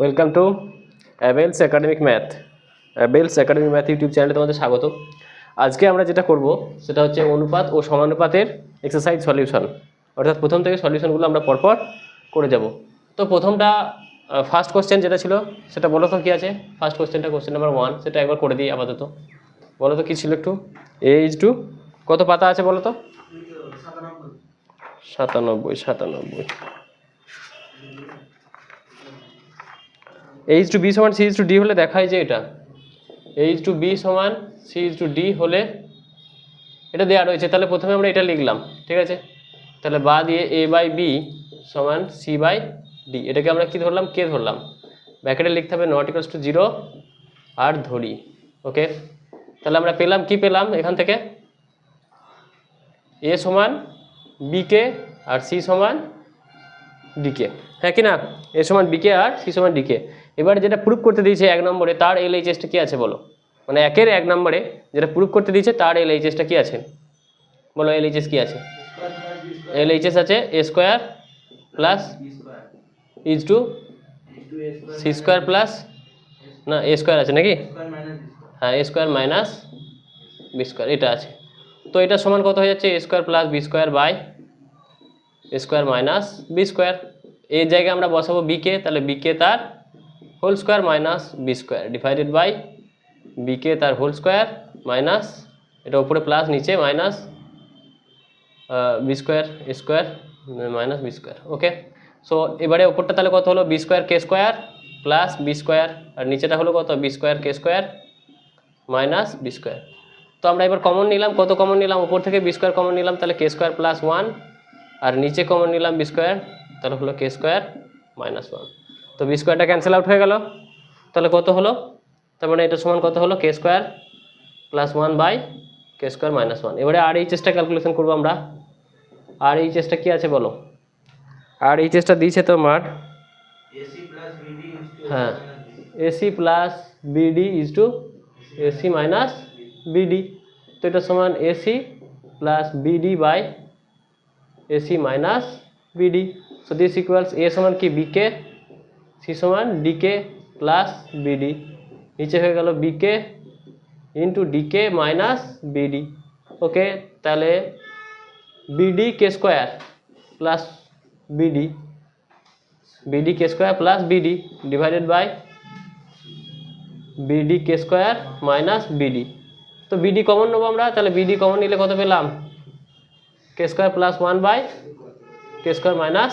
Welcome to Abel's academic math Abel's academic math YouTube চ্যানেলে তোমাদের স্বাগত। আজকে আমরা যেটা করব, সেটা হচ্ছে অনুপাত ও সমানুপাতের এক্সারসাইজ সলিউশন অর্থাৎ প্রথম থেকে সলিউশনগুলো আমরা পরপর করে যাব। তো প্রথমটা ফার্স্ট কোশ্চেন যেটা ছিল, সেটা বলো তো কী আছে? ফার্স্ট কোশ্চেনটা কোশ্চেন নাম্বার ওয়ান সেটা একবার করে দিই আপাতত। বলো তো কী ছিল একটু? এইচ টু কত পাতা আছে বলো তো? সাতানব্বই সাতানব্বই। এইচ টু বি সমান সি টু ডি হলে দেখায় যে এটা। এইচ টু বি সমান সি টু ডি হলে এটা দেওয়া রয়েছে। তাহলে প্রথমে আমরা এটা লিখলাম, ঠিক আছে? তাহলে বা দিয়ে এ বাই বি সমান সি বাই ডি এটাকে আমরা কি ধরলাম? কে ধরলাম। ব্যাকেটে লিখতে হবে নট ইকালস টু জিরো আর ধরি ওকে তাহলে আমরা পেলাম, কি পেলাম এখান থেকে? এ সমান বিকে আর সি সমান ডিকে হ্যাঁ কি না? এ সমান বিকে আর সি সমান ডিকে এবারে যেটা প্রুফ করতে দিয়েছে এক নম্বরে, তার এল এইচএসটা কী আছে বলো? মানে একের এক নম্বরে যেটা প্রুফ করতে দিয়েছে, তার এল এইচএসটা কী আছে? বলো এল এইচএস কী আছে? এল এইচএস আছে A square plus is to C square plus না এ স্কোয়ার আছে নাকি? হ্যাঁ A square minus B square এটা আছে। তো এটা সমান কত হয়ে যাচ্ছে? A square plus B square by square minus B square এই জায়গায় আমরা বসাবো বিকে তাহলে বিকে তার whole square minus B square divided by BK তার হোল স্কোয়ার মাইনাস এটা উপরে প্লাস নিচে minus B square square minus B square okay so এবারে ওপরটা তাহলে কত হলো? B square K square plus B square আর নিচেটা হলো কত? B square K square minus B square তো আমরা এবার কমন নিলাম, কত কমন নিলাম? উপর থেকে বি স্কোয়ার কমন নিলাম, তাহলে কে স্কোয়ার প্লাস ওয়ান আর নিচে কমন নিলাম বি স্কোয়ার তাহলে হলো কে স্কোয়ার মাইনাস ওয়ান তো বি স্কোয়ারটা ক্যান্সেল আউট হয়ে গেল। তাহলে কত হলো? তার মানে এটা সমান কত হলো? K square plus one by K square minus one এবারে আর এইচএসটা ক্যালকুলেশন করব আমরা। আর এইচএসটা কী আছে বলো? আর এইচএসটা দিয়েছে তোমার? হ্যাঁ। AC plus BD is to AC minus BD তো এটা সমান AC plus BD by AC minus BD so this equals A সমান কি? বিকে সি সমান ডিকে প্লাস বিডি। নিচে হয়ে গেল BK into DK minus BD. Okay, তাহলে BD K square plus BD. BD K square plus BD divided by BD K square minus BD. তো BD common নেব আমরা, তাহলে বিডি কমন নিলে কত পেলাম? K square plus one by K square minus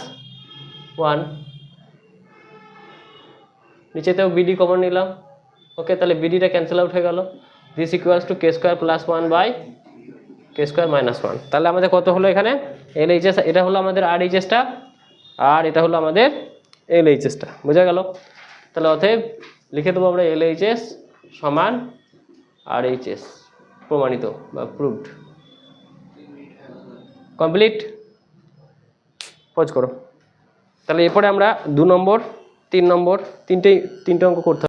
one. নিচেতেও BD common নিলাম। Okay তাহলে বিডিটা ক্যান্সেল আউট হয়ে গেল। This equals to K square plus one by K square minus one তাহলে আমাদের কত হলো এখানে? এল এইচএস এটা হলো আমাদের আর এইচএসটা আর এটা হলো আমাদের এল এইচএসটা বোঝা গেল? তাহলে অতএব লিখে দেবো আমরা এল এইচএস সমান আর এইচএস প্রমাণিত বা প্রুভড কমপ্লিট পজ করো। তাহলে এরপরে আমরা দু নম্বর তিন নম্বর তিনটেই তিনটে অঙ্ক করতে